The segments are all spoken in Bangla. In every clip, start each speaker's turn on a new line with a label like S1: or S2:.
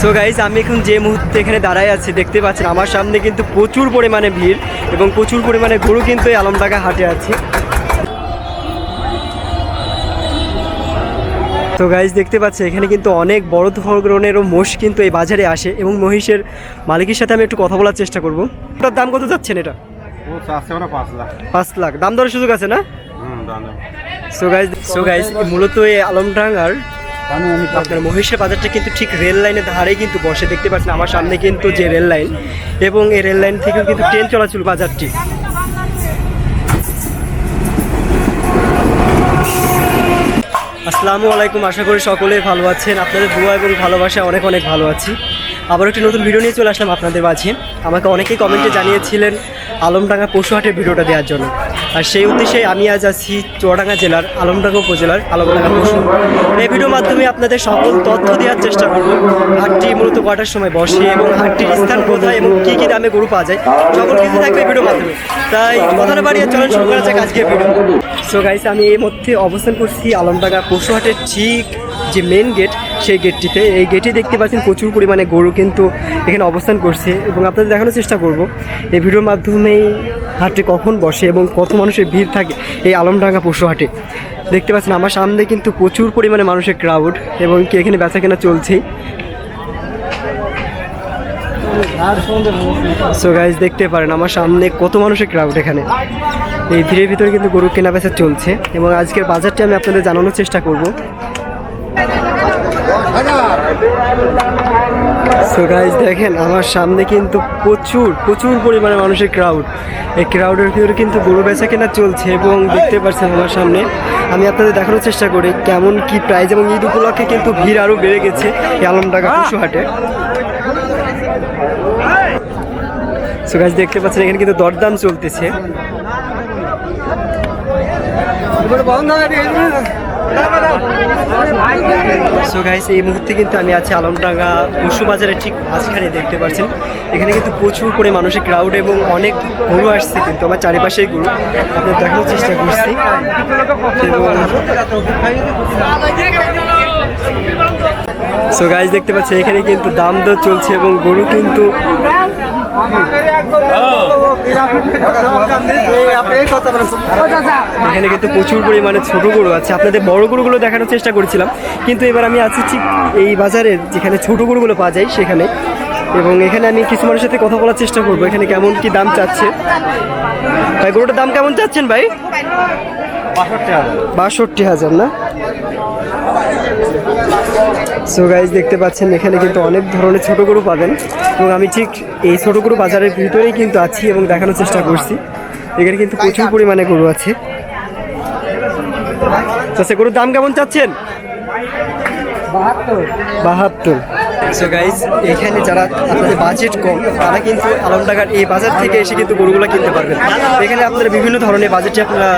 S1: সো গাইজ আমি এখন যে মুহূর্তে এখানে দাঁড়ায় আছি দেখতে পাচ্ছেন আমার সামনে কিন্তু প্রচুর পরিমাণে ভিড় এবং প্রচুর পরিমাণে গরু কিন্তু এই আলমডাঙ্গা হাটে আছে। তো গাইজ দেখতে পাচ্ছি এখানে কিন্তু অনেক বড় ধরনেরও মোষ কিন্তু এই বাজারে আসে এবং মহিষের মালিকের সাথে আমি একটু কথা বলার চেষ্টা করব। ওটার দাম কত যাচ্ছেন এটা?
S2: পাঁচ লাখ।
S1: দাম দরের সুযোগ আছে না? সো গাইজ সো গাইজ মূলত এই আলমডাঙ্গার আপনার মহিষের বাজারটা কিন্তু ঠিক রেল লাইনের ধারেই কিন্তু বসে, দেখতে পাচ্ছেন আমার সামনে কিন্তু যে রেল লাইন। এবং এই রেল লাইন থেকেও কিন্তু ট্রেন চলাচল বাজারটি। আসসালামু আলাইকুম, আশা করি সকলেই ভালো আছেন। আপনাদের দোয়া এবং ভালোবাসা অনেক অনেক ভালো আছি। আবার একটি নতুন ভিডিও নিয়ে চলে আসলাম আপনাদের মাঝে। আমাকে অনেকেই কমেন্টে জানিয়েছিলেন আলমডাঙ্গা পশুহাটের ভিডিওটা দেওয়ার জন্য। আর সেই উদ্দেশ্যে আমি আজ আছি চুয়াডাঙ্গা জেলার, আলমডাঙ্গা উপজেলার আলমডাঙ্গা পশু। এই ভিডিওর মাধ্যমে আপনাদের সকল তথ্য দেওয়ার চেষ্টা করব। হাটটি মূলত কটার সময় বসে এবং হাটটির স্থান কোথায় এবং কী কী দামে গরু পাওয়া যায়, সকল কিছু থাকবে ভিডিওর মাধ্যমে। তাই কথাটা বাড়িয়ে চলেন শুরু করা যাক আজকের ভিডিও সো গাইস আমি এই মধ্যে অবস্থান করছি আলমডাঙ্গা পশুহাটের ঠিক যে মেন গেট সেই গেটটিতে এই গেটে দেখতে পাচ্ছেন প্রচুর পরিমাণে গরু কিন্তু এখানে অবস্থান করছে এবং আপনাদের দেখানোর চেষ্টা করব। এই ভিডিওর মাধ্যমেই হাটে কখন বসে এবং কত মানুষের ভিড় থাকে এই আলমডাঙ্গা পশু হাটে। দেখতে পাচ্ছেন আমার সামনে কিন্তু প্রচুর পরিমাণে মানুষের ক্রাউড এবং কি এখানে বেচা কেনা চলছেই। সো গাইজ দেখতে পারেন আমার সামনে কত মানুষের ক্রাউড এখানে। এই ভিড়ের ভিতরে কিন্তু গরু কেনা বেচা চলছে এবং আজকের বাজারটি আমি আপনাদের জানানোর চেষ্টা করব। সো গাইজ দেখেন, আমার সামনে কিন্তু প্রচুর প্রচুর পরিমাণে মানুষের ক্রাউড এই ক্রাউডের ভিতরে কিন্তু গরু বেচা কেনা চলছে এবং দেখতে পাচ্ছেন আমার সামনে। আমি আপনাদের দেখানোর চেষ্টা করি কেমন কি প্রাইজ এবং ঈদ উপলক্ষে কিন্তু ভিড় আরও বেড়ে গেছে এই আলমডাঙ্গা পশু হাটে। সো গাছ দেখতে পাচ্ছেন, এখানে কিন্তু দরদাম চলতেছে। সো গাইস এই মুহূর্তে কিন্তু আমি আছি আলমডাঙ্গা পশু বাজারে ঠিক মাঝখানে, দেখতে পাচ্ছেন। এখানে কিন্তু প্রচুর করে মানুষের ক্রাউড এবং অনেক গরু আসছে কিন্তু আমার চারিপাশেই গরু। আপনার দেখানোর চেষ্টা করছি। সো গাইস দেখতে পাচ্ছেন, এখানে কিন্তু দাম দর চলছে এবং গরু কিন্তু এখানে কিন্তু প্রচুর পরিমাণে ছোট গরু আছে। আপনাদের বড় গরুগুলো দেখানোর চেষ্টা করেছিলাম। কিন্তু এবার আমি আছি ঠিক এই বাজারে, যেখানে ছোট গরুগুলো পাওয়া যায় সেখানে। এবং এখানে আমি কিছু মানুষের সাথে কথা বলার চেষ্টা করব। এখানে কেমন কি দাম চাচ্ছে? ভাই, গরুটার দাম কেমন চাচ্ছেন ভাই?
S2: বাষট্টি হাজার।
S1: না? সো গাইজ দেখতে পাচ্ছেন এখানে কিন্তু অনেক ধরনের ছোট গরু পাবেন। এবং আমি ঠিক এই ছোট গরু বাজারের ভিতরেই কিন্তু আছি এবং দেখানোর চেষ্টা করছি। এখানে কিন্তু প্রচুর পরিমাণে গরু আছে। আচ্ছা গরুর দাম কেমন চাচ্ছেন? বাহাত্তর। সো গাইজ এখানে যারা আপনাদের বাজেট কম, তারা কিন্তু আলমডাঙ্গার এই বাজার থেকে এসে কিন্তু গরুগুলো কিনতে পারবেন। এখানে আপনারা বিভিন্ন ধরনের বাজেটে আপনারা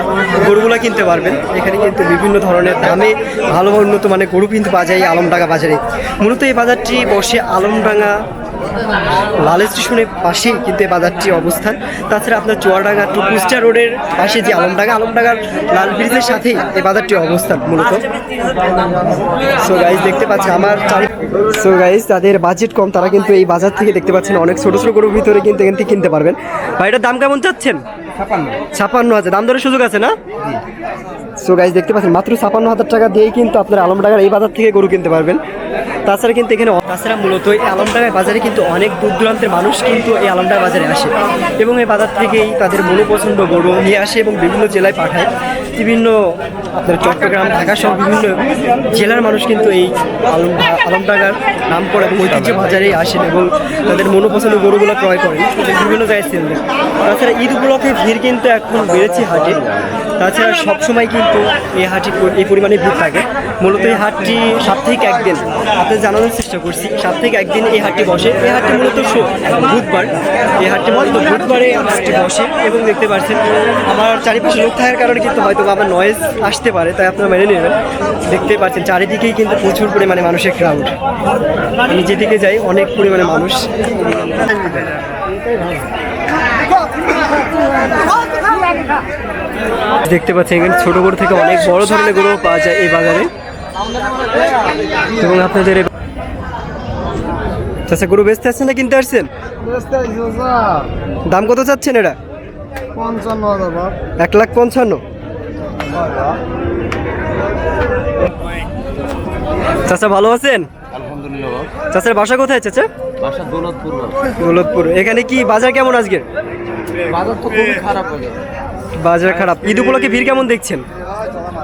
S1: গরুগুলো কিনতে পারবেন। এখানে কিন্তু বিভিন্ন ধরনের দামে ভালো উন্নত মানে গরু কিন্তু এই আলমডাঙ্গা বাজারে। মূলত এই বাজারটি বসে আলমডাঙ্গা লাল স্টেশনের পাশেই কিন্তু বাজারটি অবস্থান। তাছাড়া আপনার চুয়াডাঙ্গা টু কুষ্টা রোডের পাশে যে আলমডাঙ্গা আলমডাঙ্গার লাল ব্রিজের সাথেই এই বাজারটি অবস্থান মূলত। সো গাইজ দেখতে পাচ্ছি আমার চারি সো গাইজ তাদের বাজেট কম তারা কিন্তু এই বাজার থেকে দেখতে পাচ্ছেন অনেক ছোট ছোট গরুর ভিতরে কিন্তু এখান থেকে কিনতে পারবেন। ভাই এটার দাম কেমন চাচ্ছেন?
S2: ছাপান্ন।
S1: ছাপান্ন হাজার। দাম দরের সুযোগ আছে না? সো গাইজ দেখতে পাচ্ছেন মাত্র ছাপান্ন হাজার টাকা দিয়েই কিন্তু আপনার আলমডাঙ্গার এই বাজার থেকে গরু কিনতে পারবেন। তাছাড়া কিন্তু এখানে তাছাড়া মূলত এই আলমডাঙ্গা বাজারে কিন্তু অনেক দূর দূরান্তের মানুষ কিন্তু এই আলমডাঙ্গা বাজারে আসে। এবং এই বাজার থেকেই তাদের মনোপছন্দ গরু নিয়ে আসে এবং বিভিন্ন জেলায় পাঠায়। বিভিন্ন আপনার চট্টগ্রাম, ঢাকা সহ বিভিন্ন জেলার মানুষ কিন্তু এই আলম আলমডাঙ্গার নাম করে এবং ঐতিহ্য বাজারেই আসেন এবং তাদের মনোপছন্দ গরুগুলো ক্রয় করেন। বিভিন্ন জায়গায় সেল তাছাড়া ঈদ উপলক্ষে ভিড় কিন্তু এখন বেড়েছে হাটে। তাছাড়া সবসময় কিন্তু এই হাটে এই পরিমাণে ভিড় থাকে। মূলত এই হাটটি সাপ্তাহিক একদিন। আপনাদের জানানোর চেষ্টা করছি। সাপ্তাহিক একদিন এই হাটটি বসে। এই হাটটি মূলত বুধবার। এই হাটটি মূলত বুধবারে বসে এবং দেখতে পাচ্ছেন, আমার চারিপাশে লোক থাকার কারণে কিন্তু হয়তো আমার নয়েজ আসতে পারে, তাই আপনারা মেনে নেবেন। দেখতে পাচ্ছেন, চারিদিকেই কিন্তু প্রচুর পরিমাণে মানুষের ক্রাউড আমি যেদিকে যাই, অনেক পরিমাণে মানুষ। দেখতে পাচ্ছেন, এখানে ছোট গরু থেকে অনেক বড় ধরনের গরু পাওয়া যায় এই বাজারে। এবং আপনাদের চাচা গরু বেচতে আসছেন না কিনতে আসছেন? দাম কত চাচ্ছেন এটা
S2: পঞ্চান্ন
S1: এক লাখ পঞ্চান্ন। চাচা ভালো আছেন?
S2: আলহামদুলিল্লাহ
S1: চাচার বাসা কোথায় চাচা?
S2: বাসা দৌলতপুর।
S1: এখানে কি বাজার কেমন আজকের?
S2: বাজার তো খুবই খারাপ হয়ে গেছে।
S1: বাজার খারাপ। ঈদ উপলক্ষে ভিড় কেমন দেখছেন?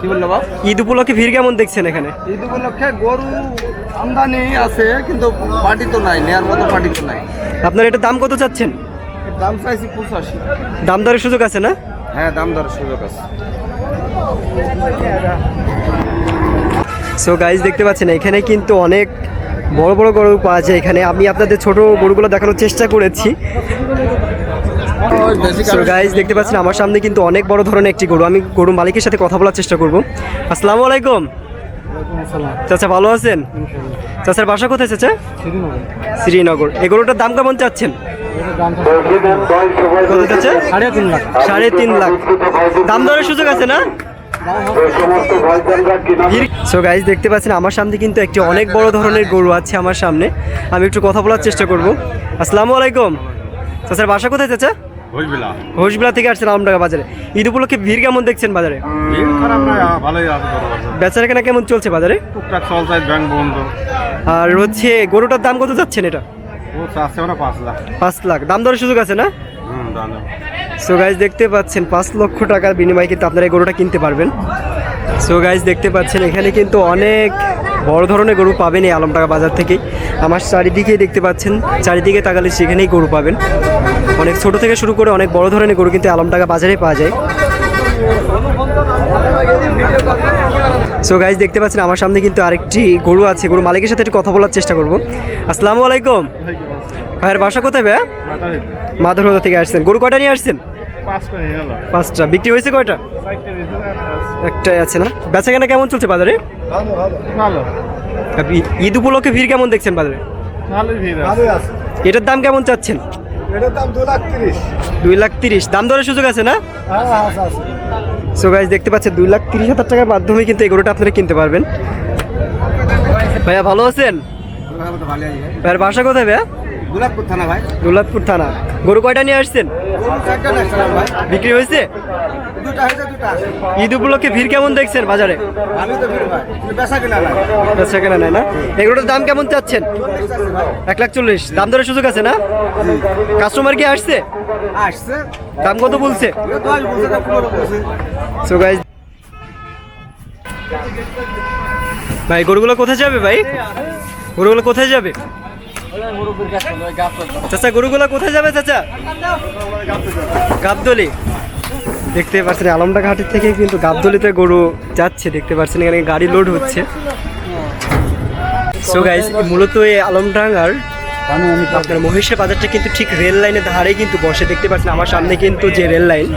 S2: কি বলল বাপ?
S1: ঈদ উপলক্ষে ভিড় কেমন দেখছেন এখানে?
S2: ঈদ উপলক্ষে গরু আমদানি আছে কিন্তু পার্টি তো নাই নেয়ার মতো পার্টি তো নাই।
S1: আপনার এটা দাম কত চাচ্ছেন?
S2: দাম চাইছি পঁচাশি।
S1: দাম দরের সুযোগ আছে না?
S2: হ্যাঁ দাম দর সুযোগ আছে।
S1: সো গাইজ দেখতে পাচ্ছেন এখানে কিন্তু অনেক বড় বড় গরু পাওয়া যায়। এখানে আমি আপনাদের ছোট গরুগুলো দেখানোর চেষ্টা করেছি। গাইজ দেখতে পাচ্ছেন আমার সামনে কিন্তু অনেক বড় ধরনের একটি গরু। আমি গরু মালিকের সাথে কথা বলার চেষ্টা করব। আসসালামু আলাইকুম। চাচা ভালো আছেন? চাচার বাসা কোথায় চাচা? শ্রীনগর। এই গরুটার দাম কেমন চাচ্ছেন?
S2: সাড়ে তিন লাখ।
S1: দাম দরের সুযোগ আছে না? সো গাইজ দেখতে পাচ্ছেন আমার সামনে কিন্তু একটি অনেক বড় ধরনের গরু আছে আমার সামনে। আমি একটু কথা বলার চেষ্টা করব। আসসালামু আলাইকুম। চাচার বাসা কোথায় চাচা? ঘোষবিলা থেকে আসছেন আলমডাঙ্গা বাজারে। ঈদ উপলক্ষে ভিড় কেমন দেখছেন বাজারে?
S2: ভিড় খারাপ নয় ভালোই আছে
S1: বেচারা কেনা কেমন চলছে বাজারে?
S2: টুকটাক চলছে ব্যাংক বন্ধ।
S1: আর হচ্ছে গরুটার দাম কত যাচ্ছেন এটা?
S2: ও চাচ্ছে ওরা পাঁচ লাখ।
S1: পাঁচ লাখ। দাম দরের সুযোগ আছে না?
S2: হুম দাম।
S1: সো গাইজ দেখতে পাচ্ছেন পাঁচ লক্ষ টাকার বিনিময়ে কিন্তু আপনারা এই গরুটা কিনতে পারবেন। সো গাইজ দেখতে পাচ্ছেন এখানে কিন্তু অনেক বড় ধরনের গরু পাবেন এই আলমটাকা বাজার থেকে আমার চারিদিকে দেখতে পাচ্ছেন চারিদিকে তাকালে সেখানেই গরু পাবেন। অনেক ছোট থেকে শুরু করে অনেক বড় ধরনের গরু কিন্তু আলমটাকা বাজারে পাওয়া যায়। সো গাইজ দেখতে পাচ্ছেন আমার সামনে কিন্তু আরেকটি গরু আছে। গরু মালিকের সাথে একটু কথা বলার চেষ্টা করব। আসসালামু আলাইকুম। ভাইয়ের বাসা কোথায় ভাইয়া? মাধুরহদা থেকে আসছেন। গরু কয়টা নিয়ে আসছেন? পাঁচটা বিক্রি হয়েছে কয়টা? একটাই আছে না? বেচা কেনা কেমন চলছে বাজারে? ঈদ উপলক্ষে ভিড় কেমন দেখছেন বাজারে? এটার দাম কেমন চাচ্ছেন?
S2: এটার দাম দু লাখ তিরিশ।
S1: দুই লাখ তিরিশ। দাম দরের সুযোগ আছে না? সো গাইজ দেখতে পাচ্ছেন দুই লাখ তিরিশ হাজার টাকার মাধ্যমে কিন্তু এই গরুটা আপনারা কিনতে পারবেন। ভাইয়া ভালো আছেন? ভাইয়ার বাসা কোথায় ভাইয়া?
S2: দুলাখপুর থানা ভাই।
S1: দুর্লাদপুর থানা। গরু কয়টা নিয়ে আসছেন? বিক্রি হয়েছে? ঈদ উপলক্ষে ভিড় কেমন দেখছেন বাজারে?
S2: বেচা কিনা নাই।
S1: নেয় না? এগুলোর দাম কেমন চাচ্ছেন? এক লাখ চল্লিশ। দাম দরের সুযোগ আছে না? কাস্টমার কি আসছে? দাম কত বলছে? ভাই গরুগুলো কোথায় যাবে ভাই? গরুগুলো কোথায় যাবে? চাচা, গরুগুলো কোথায় যাবে চাচা? গাবদলি দেখতে পাচ্ছেন আলমডা ঘাটের থেকে কিন্তু গাবদলিতে গরু যাচ্ছে। দেখতে পাচ্ছেন, এখানে গাড়ি লোড হচ্ছে। সো গাইজ মূলত এই আলমডাঙ্গার আপনার মহিষের বাজারটা কিন্তু ঠিক রেল লাইনের ধারে কিন্তু বসে। দেখতে পাচ্ছেন, আমার সামনে কিন্তু যে রেল লাইন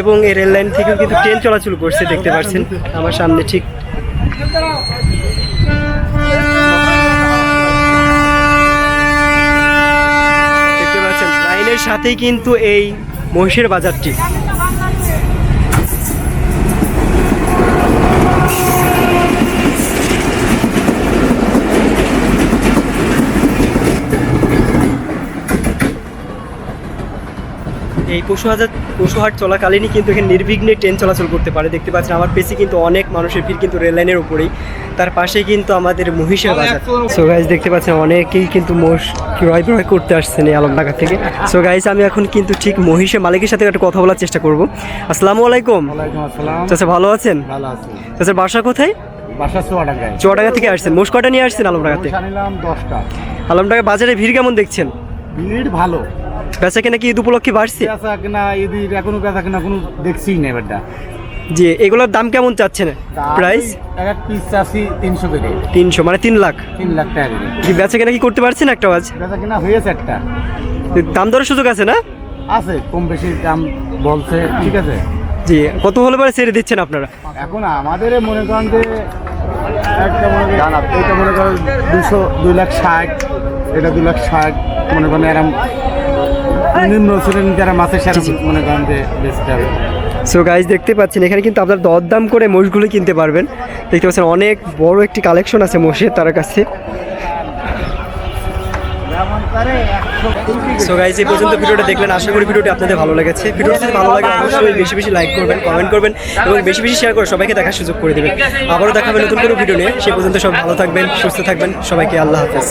S1: এবং এই রেল লাইন থেকেও কিন্তু ট্রেন চলাচল করছে। দেখতে পাচ্ছেন, আমার সামনে ঠিক দেখতে পাচ্ছেন লাইনের সাথেই কিন্তু এই মহিষের বাজারটি। এই পশু হাজার পশু হাট চলাকালীনই কিন্তু এখানে নির্বিঘ্নে ট্রেন চলাচল করতে পারে। দেখতে পাচ্ছেন আমার পেছে কিন্তু অনেক মানুষের ভিড় কিন্তু রেল লাইনের উপরেই। তার পাশেই কিন্তু আমাদের মহিষের বাজার। সো গাইজ দেখতে পাচ্ছেন অনেকেই কিন্তু মোষ ক্রয় বিক্রয় করতে আসছেন এই আলমডাঙ্গা থেকে। সো গাইজ আমি এখন কিন্তু ঠিক মহিষের মালিকের সাথে একটা কথা বলার চেষ্টা করব। আসসালামু আলাইকুম। চাচা ভালো আছেন? চাচা বাসা কোথায়? চুয়াডাঙ্গা থেকে আসছেন। মোষ কটা নিয়ে আসছেন আলমডাঙ্গাতে আলমডাঙ্গা বাজারে ভিড় কেমন দেখছেন?
S2: ভিড় ভালো।
S1: বেচা কেনা কি ঈদ উপলক্ষে বাড়ছে?
S2: বেচা কিনা ঈদির এখনও বেচা কিনা কোনো দেখছিই না এবারটা
S1: জি এগুলোর দাম কেমন চাচ্ছেন? প্রাইস
S2: এক পিস চাষি তিনশো করে।
S1: তিনশো মানে তিন লাখ।
S2: তিন লাখ টাকা
S1: কি বেচা কেনা কি করতে পারছেন একটা আজ
S2: বেচা কিনা হয়েছে একটা।
S1: দাম দরের সুযোগ আছে না?
S2: আছে কম বেশি দাম বলছে ঠিক আছে।
S1: জি কত হলে পরে ছেড়ে দিচ্ছেন আপনারা?
S2: এখন আমাদের মনে করেন যে একটা মনে করেন এটা মনে করেন দুশো দুই লাখ ষাট এটা দু লাখ ষাট মনে করেন এরম নিম্ন শ্রেণির যারা মাছের সাথে। মনে করেন যে বেচতে হবে
S1: সো গাইজ দেখতে পাচ্ছেন এখানে কিন্তু আপনার দরদাম করে মোষগুলো কিনতে পারবেন। দেখতে পাচ্ছেন অনেক বড় একটি কালেকশন আছে মোষের তার কাছে। সো গাইজ এই পর্যন্ত ভিডিওটা দেখলেন। আশা করি ভিডিওটি আপনাদের ভালো লেগেছে। ভিডিওটি যদি ভালো লাগে অবশ্যই বেশি বেশি লাইক করবেন কমেন্ট করবেন এবং বেশি বেশি শেয়ার করে সবাইকে দেখার সুযোগ করে দেবেন। আবারও দেখাবেন নতুন কোনো ভিডিও নিয়ে। সে পর্যন্ত সব ভালো থাকবেন সুস্থ থাকবেন। সবাইকে আল্লাহ হাফেজ।